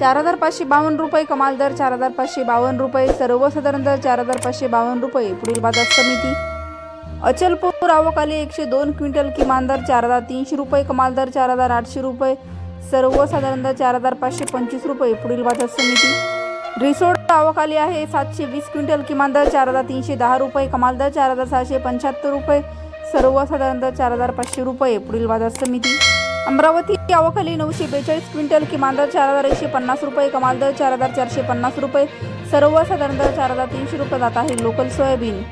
चार हजार पाचशे बावन्न रुपये कमाल दर चार हजार पाचशे बावन्न रुपये सर्वसाधारण दर चार हजार पाचशे बावन्न रुपये. पुढील बाजार समिती. अचलपूर आवकाली एकशे दोन क्विंटल किमान दर चार हजार तीनशे रुपये कमाल दर चार हजार आठशे रुपये सर्वसाधारण दर चार हजार पाचशे पंचवीस रुपये. पुढील बाजार समिती. रिसोड अवकाली आहे सातशे वीस क्विंटल किमान दर चार हजार तीनशे दहा रुपये कमाल दर चार हजार सहाशे पंच्याहत्तर रुपये सर्वसाधारण दर चार हजार पाचशे रुपये. पुढील बाजार समिती. अमरावती अवकाली नऊशे बेचाळीस क्विंटल किमान दर चार हजार एकशे पन्नास रुपये कमाल दर चार हजार चारशे पन्नास रुपये. सर्वसाधारण दर चार हजार तीनशे रुपये जात आहे लोकल सोयाबीन.